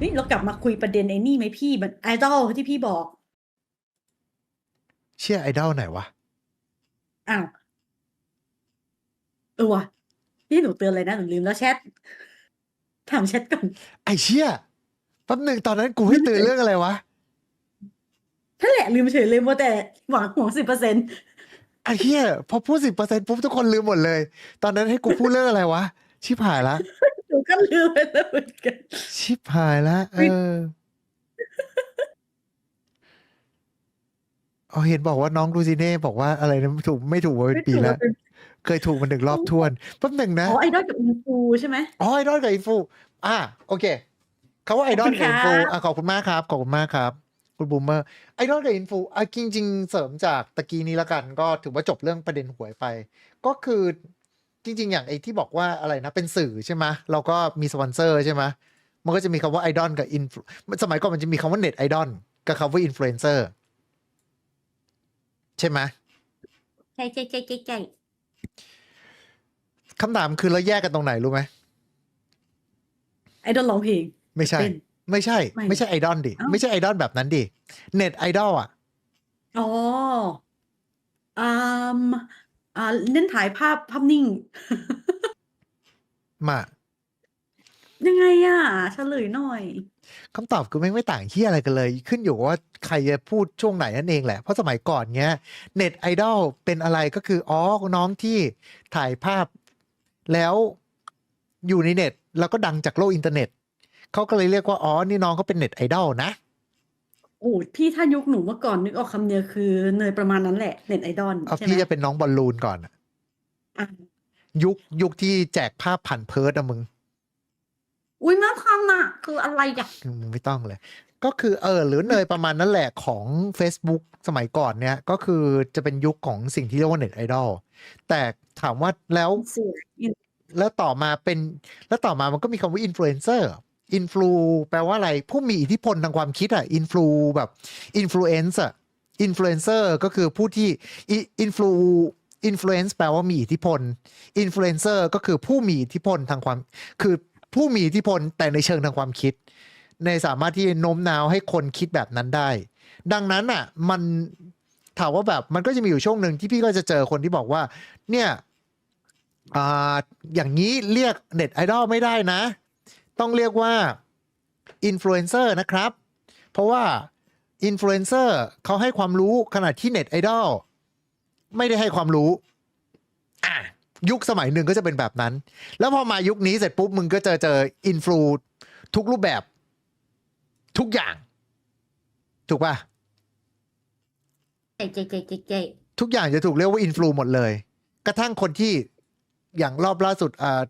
เฮ้ยเรากลับมาคุยประเด็นไอ้นี่ไหมพี่มันไอดอลที่พี่บอก เชื่อไอดอลไหนวะ อ้าวเออว่ะพี่หนูเตือนเลยนะหนูลืมแล้วแชทถามแชทก่อนไอเชี่ยแป๊บหนึ่งตอนนั้นกูให้ตื่นเรื่องอะไรวะนั่นแหละลืมเฉยเลยมัวแต่หวังห่วงสิบเปอร์เซ็นต์ไอเชี่ยพอพูดสิบเปอร์เซ็นต์ปุ๊บทุกคนลืมหมดเลย ตอนนั้นให้กูพูดเรื่องอะไรวะ ชิบหายละหนู ก็ลืมไปแล้วเหมือนกัน ชิบหายละเออเอาเห็นบอกว่าน้องลูซิเน่บอกว่าอะไรนะถูกไม่ถูกมาเป็นปีแล้ว เคยถูกมาหนึ่งรอบทวนแป๊บหนึ่งนะอ๋อไอดอลกับอินฟูใช่ไหมอ๋อไอดอลกับอินฟูอะโอเคเขาว่าไอดอลกับอินฟูขอบคุณครับอะขอบคุณมากครับขอบคุณมากครับ คุณบูมเมอร์ไอดอลกับอินฟูอะจริง ๆ เสริมจากตะกี้นี้ละกัน ก็ถือว่าจบเรื่องประเด็นหวยไป ก็คือ จริง ๆ อย่างไอที่บอกว่าอะไรนะเป็นสื่อใช่ไหมเราก็มีสปอนเซอร์ใช่ไหมมันก็จะมีคำว่าไอดอลกับอินสมัยก่อนมันจะมีคำว่าเน็ตไอดอลกับคำว่าอินฟลูเอนเซอร์ใช่ไหมใช่ใช่ใช่ใช่ใช่คำถามคือเราแยกกันตรงไหนรู้ไหมไอดอลร้องเพลงไม่ใช่เป็นไม่ใช่ไม่ไม่ใช่ไอดอลดิเอ้าไม่ใช่ไอดอลแบบนั้นดิเน็ตไอดอลอะอ๋ออ่าม อ่าเน้นถ่ายภาพภาพนิ่ง มายังไงอะเฉลยหน่อยคำตอบคือไม่งไม่ต่างที่อะไรกันเลย ขึ้นอยู่กับว่าใครจะพูดช่วงไหนนั่นเองแหละ เพราะสมัยก่อนเนี้ยเน็ตไอดอลเป็นอะไรก็คืออ๋อน้องที่ถ่ายภาพ แล้วอยู่ในเน็ต แล้วก็ดังจากโลกอินเทอร์เน็ตเขาก็เลยเรียกว่าอ๋อนี่น้องเขาเป็นเน็ตไอดอลนะ โอ้พี่ถ้ายุคหนูเมื่อก่อนนึกออกคำเดียวคือ เนยประมาณนั้นแหละเน็ตไอดอลเอาใช่พี่ไหมจะเป็นน้องบอลลูนก่อนอะอะยุคยุคที่แจกภาพผ่านเพิร์ดอะมึง อุ้ยน่าทันอะ คืออะไรอะมึงไม่ต้องเลย ก็คือเออหรือเนยประมาณนั้นแหละของ Facebook สมัยก่อนเนี้ยก็คือจะเป็นยุคของสิ่งที่เรียกว่าเน็ตไอดอลแต่ถามว่าแล้วสวยแล้วต่อมาเป็น แล้วต่อมามันก็มีคำว่าอินฟลูเอนเซอร์ อินฟลูแปลว่าอะไร ผู้มีอิทธิพลทางความคิดอะอินฟลูแบบอินฟลูเอนซ์อะอินฟลูเอนเซอร์ก็คือผู้ที่อินฟลูอินฟลูเอนซ์แปลว่ามีอิทธิพลอินฟลูเอนเซอร์ก็คือผู้มีอิทธิพลทางความ คือผู้มีอิทธิพลแต่ในเชิงทางความคิด ในสามารถที่โน้มน้าวให้คนคิดแบบนั้นได้ ดังนั้นอะมันถามว่าแบบมันก็จะมีอยู่ช่วงหนึ่งที่พี่ก็จะเจอคนที่บอกว่า เนี่ยอ่าอย่างนี้เรียกเน็ตไอดอลไม่ได้นะ ต้องเรียกว่าอินฟลูเอนเซอร์นะครับ เพราะว่าอินฟลูเอนเซอร์เขาให้ความรู้ขณะที่เน็ตไอดอลไม่ได้ให้ความรู้อะยุคสมัยหนึ่งก็จะเป็นแบบนั้น แล้วพอมายุคนี้เสร็จปุ๊บ มึงก็เจอเจออินฟลูทุกรูปแบบ ทุกอย่าง ถูกป่ะเจ๊เจ๊เจ๊เจ๊เจ๊ทุกอย่างจะถูกเรียกว่าอินฟลูหมดเลย กระทั่งคนที่อย่างรอบล่าสุดอ่า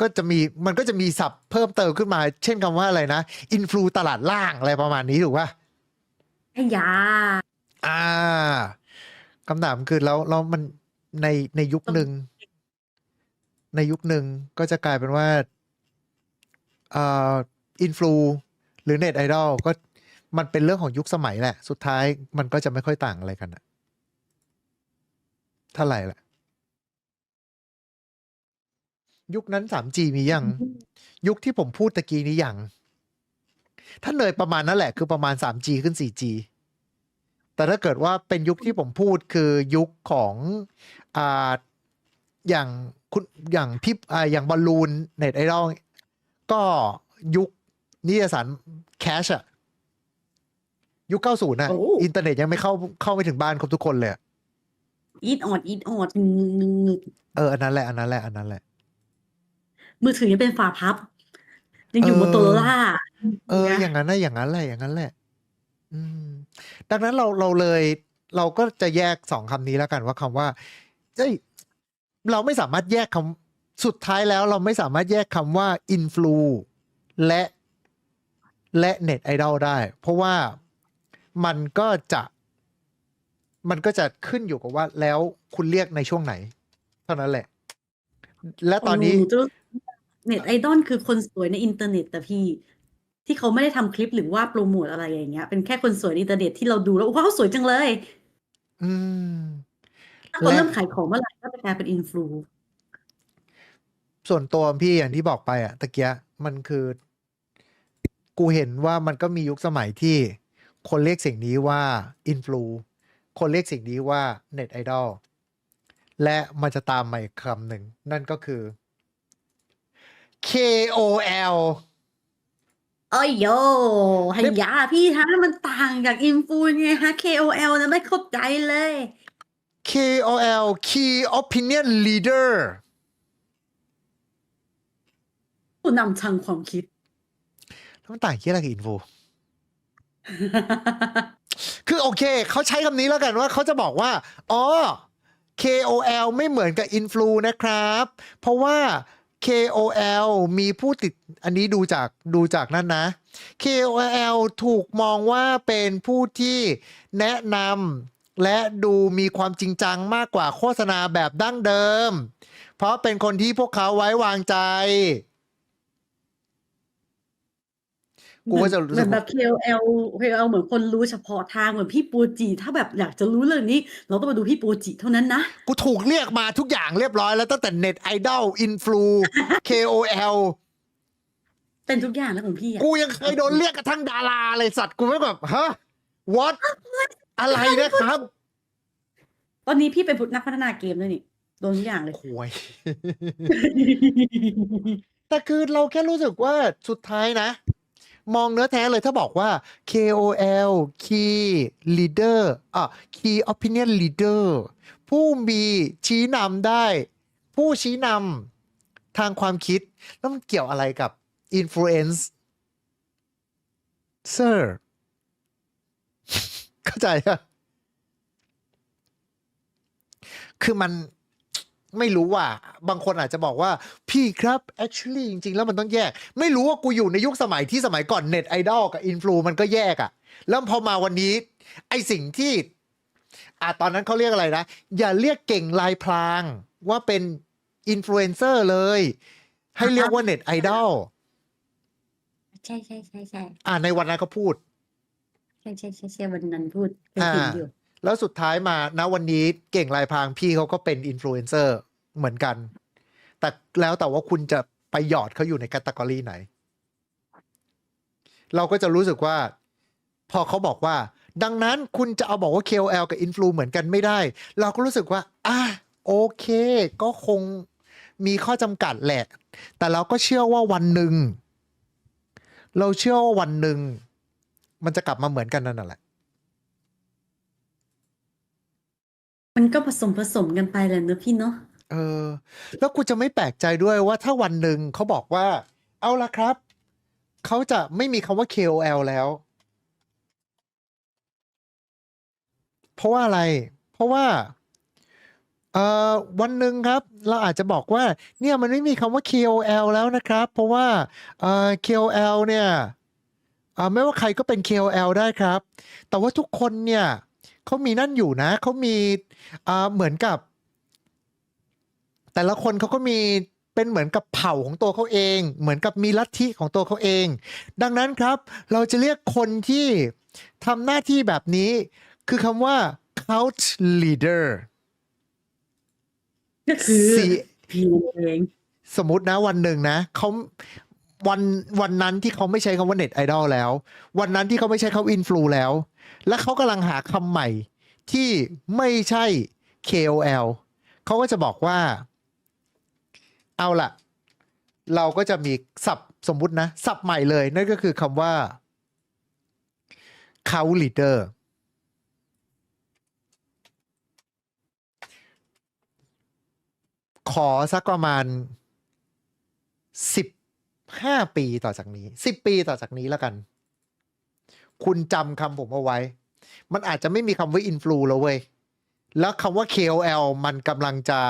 ก็จะมีมันก็จะมีศัพท์เพิ่มเติมขึ้นมา เช่นคำว่าอะไรนะอินฟลูตลาดล่างอะไรประมาณนี้ถูกป่ะไอ้ยา อ่าคำถามคือแล้วแล้วมันในในยุคหนึ่ง ในยุคหนึ่งก็จะกลายเป็นว่าอ่าอินฟลูหรือเน็ตไอดอลก็มันเป็นเรื่องของยุคสมัยแหละ สุดท้ายมันก็จะไม่ค่อยต่างอะไรกันอะเท่าไหร่แหละ ยุคนั้น 3G มียัง ยุคที่ผมพูดตะกี้นี้ยัง ถ้าเนยประมาณนั่นแหละ คือประมาณ 3G ขึ้น 4G แต่ถ้าเกิดว่าเป็นยุคที่ผมพูดคือยุคของอ่าอย่างคุณอย่างพี่อ่าอย่างบอลลูนเน็ตไอดอลก็ยุคนิตยสารแคชอะยุค90นะโอ้อินเทอร์เน็ตยังไม่เข้าเข้าไปถึงบ้านครบทุกคนเลยอะอีดออดอีดออดงึงงึงงึงเอออันนั้นแหละอันนั้นแหละอันนั้นแหละ มือถือยังเป็นฝาพับ ยังอยู่เออ โมโตโรล่าเออ อย่างนั้นนะอย่างนั้นแหละอย่างนั้นแหละ อืม ดังนั้นเราเราเลย เราก็จะแยกสองคำนี้แล้วกันว่าคำว่าเอ้ยเราไม่สามารถแยกคำสุดท้ายแล้ว เราไม่สามารถแยกคำว่าอินฟลูและและเน็ตไอดอลได้ เพราะว่ามันก็จะมันก็จะขึ้นอยู่กับว่าแล้วคุณเรียกในช่วงไหน เท่านั้นแหละ และตอนนี้ หจะ เน็ตไอดอลคือคนสวยในอินเทอร์เน็ตแต่พี่ ที่เขาไม่ได้ทำคลิปหรือว่าโปรโมทอะไรอย่างเงี้ย เป็นแค่คนสวยในอินเทอร์เน็ตที่เราดูแล้วว้าวสวยจังเลย อืมถ้าเขาและเริ่มขายของเมื่อไหร่ก็จะกลายเป็นอินฟลูส่วนตัวพี่อย่างที่บอกไปอะตะเกียะมันคือ กูเห็นว่ามันก็มียุคสมัยที่คนเรียกสิ่งนี้ว่าอินฟลูคนเรียกสิ่งนี้ว่าเน็ตไอดอลและมันจะตามมาอีกคำหนึ่ง นั่นก็คือ KOL โอ้ยโยให้ยาพี่ฮะมันต่างจากอินฟูไงฮะ KOL นะไม่เข้าใจเลย KOL Key Opinion Leader ผู้นำทางความคิด แล้วมันต่างเยี่ยอะไรกับอินฟู คือโอเค เขาใช้คำนี้แล้วกันว่าเขาจะบอกว่า อ๋อ KOL ไม่เหมือนกับอินฟลูนะครับ เพราะว่า KOL มีผู้ติดอันนี้ดูจากดูจากนั่นนะ KOL ถูกมองว่าเป็นผู้ที่แนะนำและดูมีความจริงจังมากกว่าโฆษณาแบบดั้งเดิม เพราะเป็นคนที่พวกเขาไว้วางใจ กูก็จะรู้เหสึมือกนแบบ KOL KOL เหมือนคนรู้เฉพาะทางเหมือนพี่ปูจิ ถ้าแบบอยากจะรู้เรื่องนี้ เราต้องมาดูพี่ปูจิเท่านั้นนะ กูถูกเรียกมาทุกอย่างเรียบร้อยแล้วตั้งแต่เน็ตไอดอลอินฟลู KOL เป็นทุกอย่างแล้วของพี่อะกูยังเคยโดนเรียกกระทั่งดาราเลยสัตว์กูไม่แบบฮะ what อะไรนะครับ ตอนนี้พี่เป็นนักพัฒนาเกมด้วยนี่โดนทุกอย่างเลยโวย แต่คือเราแค่รู้สึกว่าสุดท้ายนะ มองเนื้อแท้เลยถ้าบอกว่า KOL Key Leader อะ Key Opinion Leader ผู้มีชี้นำได้ ผู้ชี้นำทางความคิด แล้วมันเกี่ยวอะไรกับ Influence Sir เข้าใจอะคือมัน ไม่รู้ว่า บางคนอาจจะบอกว่าพี่ครับ actually จริง ๆ แล้วมันต้องแยก ไม่รู้ว่ากูอยู่ในยุคสมัยที่สมัยก่อนเน็ตไอดอลกับอินฟลูมันก็แยกอะแล้วพอมาวันนี้ ไอสิ่งที่อะตอนนั้นเขาเรียกอะไรนะ อย่าเรียกเก่งลายพรางว่าเป็นอินฟลูเอนเซอร์เลย ให้เรียกว่าเน็ตไอดอลใช่ใช่ใช่ใช่อะในวันนั้นเขาพูด ใช่ใช่ใช่ใช่วันนั้นพูดเคยเห็นอยู่ แล้วสุดท้ายมาณวันนี้เก่งลายพรางพี่เขาก็เป็นอินฟลูเอนเซอร์ เหมือนกัน แต่แล้วแต่ว่าคุณจะไปหยอดเขาอยู่ในแคตตากรีไหน เราก็จะรู้สึกว่า พอเขาบอกว่า ดังนั้นคุณจะเอาบอกว่า KOL กับ อินฟลูเหมือนกันไม่ได้ เราก็รู้สึกว่า อะโอเค ก็คงมีข้อจำกัดแหละ แต่เราก็เชื่อว่าวันหนึ่ง เราเชื่อว่าวันหนึ่ง มันจะกลับมาเหมือนกันนั่นแหละ มันก็ผสมผสมกันไปแหละเนอะพี่เนาะ เออ แล้วกูจะไม่แปลกใจด้วยว่าถ้าวันหนึ่งเขาบอกว่า เอาละครับ เขาจะไม่มีคำว่า KOL แล้ว เพราะว่าอะไร เพราะว่าเอ่อวันหนึ่งครับ เราอาจจะบอกว่า เนี่ยมันไม่มีคำว่า KOL แล้วนะครับ เพราะว่าเอ่อ KOL เนี่ยเอ่อไม่ว่าใครก็เป็น KOL ได้ครับ แต่ว่าทุกคนเนี่ยเขามีนั่นอยู่นะเขามีอ่าเหมือนกับ แต่ละคนเขาก็มีเป็นเหมือนกับเผ่าของตัวเขาเอง เหมือนกับมีลัทธิของตัวเขาเอง ดังนั้นครับ เราจะเรียกคนที่ทำหน้าที่แบบนี้ คือคำว่า couch leader ก็คือ C พี่เองสมมตินะวันหนึ่งนะเขาวันวันนั้นที่เขาไม่ใช้คำว่าเน็ตไอดอลแล้ว วันนั้นที่เขาไม่ใช้คำอินฟลูแล้ว และเขากำลังหาคำใหม่ที่ไม่ใช่ KOL เขาก็จะบอกว่า เอาละเราก็จะมีศัพท์สมมุตินะศัพท์ใหม่เลยนั่นก็คือคำว่าเขาลีเดอร์ขอสักประมาณสิบห้าปีต่อจากนี้สิบปีต่อจากนี้แล้วกัน คุณจำคำผมเอาไว้ มันอาจจะไม่มีคำว่าอินฟลูแล้วเว้ย แล้วคำว่า KOL มันกำลังจะ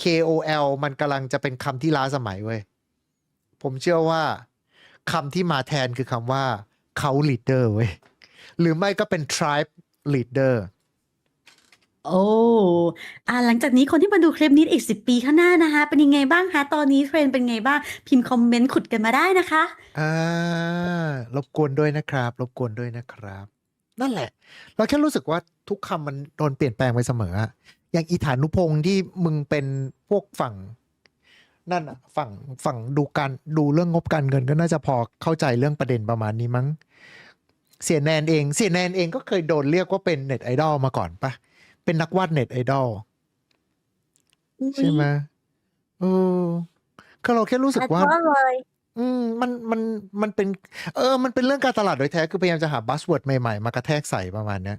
KOL มันกำลังจะเป็นคำที่ล้าสมัยเว้ย ผมเชื่อว่าคำที่มาแทนคือคำว่าเขา leader เว้ย หรือไม่ก็เป็น tribe leader โอ้อ่าหลังจากนี้คนที่มาดูคลิปนี้อีกสิบปีข้างหน้านะคะ เป็นยังไงบ้างคะตอนนี้เทรนด์เป็นไงบ้าง พิมพ์คอมเมนต์ขุดกันมาได้นะคะอ่ารบกวนด้วยนะครับ รบกวนด้วยนะครับ นั่นแหละ เราแค่รู้สึกว่าทุกคำมันโดนเปลี่ยนแปลงไปเสมอ อะอย่างอีฐานุพงศ์ที่มึงเป็นพวกฝั่ง นั่นอะฝั่งฝั่งดูการดูเรื่องงบการเงินก็น่าจะพอเข้าใจเรื่องประเด็นประมาณนี้มั้ง เสียแนนเอง เสียแนนเองก็เคยโดนเรียกว่าเป็นเน็ตไอดอลมาก่อนปะเป็นนักวาดเน็ตไอดอลใช่ไหมเออก็เราแค่รู้สึกว่าเพราะเลยอืมมันมันมันเป็น เออ มันเป็นเรื่องการตลาดโดยแท้ คือพยายามจะหาบัสเวิร์ดใหม่ๆ มากระแทกใส่ประมาณเนี้ย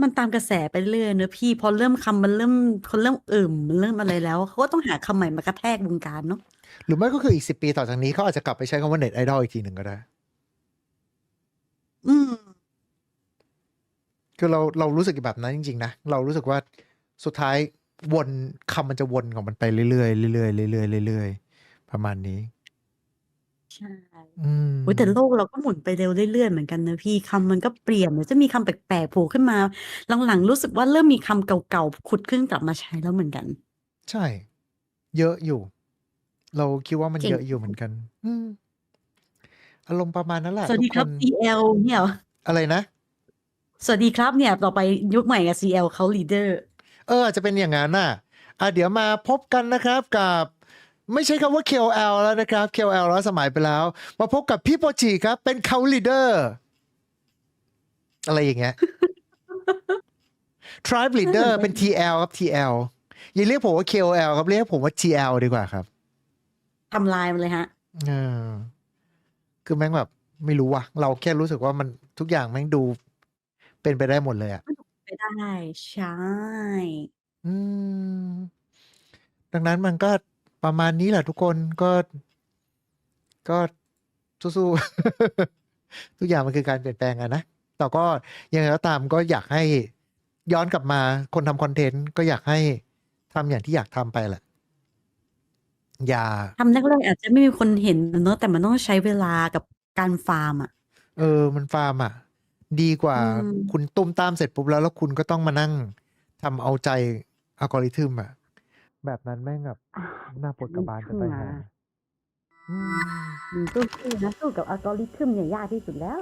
มันตามกระแสไปเรื่อยเนอะพี่ พอเริ่มคำมันเริ่ม คนเริ่มเอิ่มมันเริ่มอะไรแล้ว เขาก็ต้องหาคำใหม่มากระแทกวงการเนาะ หรือไม่ก็คืออีกสิปีต่อจากนี้เขาอาจจะกลับไปใช้คำว่าเน็ตไอดอลอีกทีหนึ่งก็ได้ อืม คือเราเรารู้สึกแบบนั้นจริง ๆ นะ เรารู้สึกว่าสุดท้ายวนคำมันจะวนของมันไปเรื่อยๆเรื่อยๆเรื่อยๆเรื่อยๆประมาณนี้ ใช่ อืมโอ้ยแต่โลกเราก็หมุนไปเร็วเรื่อย ๆ เหมือนกันนะพี่ คำมันก็เปลี่ยน เดี๋ยวจะมีคำแปลก ๆ โผล่ขึ้นมา หลัง ๆ รู้สึกว่า เริ่มมีคำเก่าๆขุดขึ้นกลับมาใช้แล้วเหมือนกัน ใช่ เยอะอยู่ เราคิดว่ามันเก่งเยอะอยู่เหมือนกัน อืม อารมณ์ประมาณนั้นแหละสวัสทุดีกคครับ น CL เนี่ยเหรอ อะไรนะ สวัสดีครับ เนี่ย ต่อไปยุคใหม่กับ CL เขา leader เออ อาจจะเป็นอย่างนั้นน่ะ อะเดี๋ยวมาพบกันนะครับกับ ไม่ใช่คำว่า KOL แล้วนะครับ KOL แล้วสมัยไปแล้ว มาพบกับพี่โปจิครับ เป็นเขาลีดเดอร์ อะไรอย่างเงี้ย Tribe Leader เป็น TL ครับ TL อย่าเรียกผมว่า KOL ครับ เรียกผมว่า TL ดีกว่าครับทำลายมันเลยฮะเออคือแม่งแบบ ไม่รู้ว่ะ เราแค่รู้สึกว่ามันทุกอย่างแม่งดู เป็นไปได้หมดเลยอะไปได้ ใช่ อืม ดังนั้นมันก็ ประมาณนี้แหละทุกคนก็ก็สู้ๆ ทุกอย่างมันคือการเปลี่ยนแปลงอะนะแต่ก็ยังไงก็ตามก็อยากให้ย้อนกลับมาคนทำคอนเทนต์ก็อยากให้ทำอย่างที่อยากทำไปแหละ อย่าทำแรกๆอาจจะไม่มีคนเห็นเนอะแต่มันต้องใช้เวลากับการฟาร์มอะ เออ มันฟาร์มอะ ดีกว่าอืมคุณตุ้มตามเสร็จปุ๊บแล้วแล้วคุณก็ต้องมานั่งทำเอาใจอัลกอริทึมอะ แบบนั้นแม่งแบบน่าปวดกระบาลจะตายหา อืมมันสู้ๆนะสู้กับอัลกอริทึมเนี่ยยากที่สุดแล้ว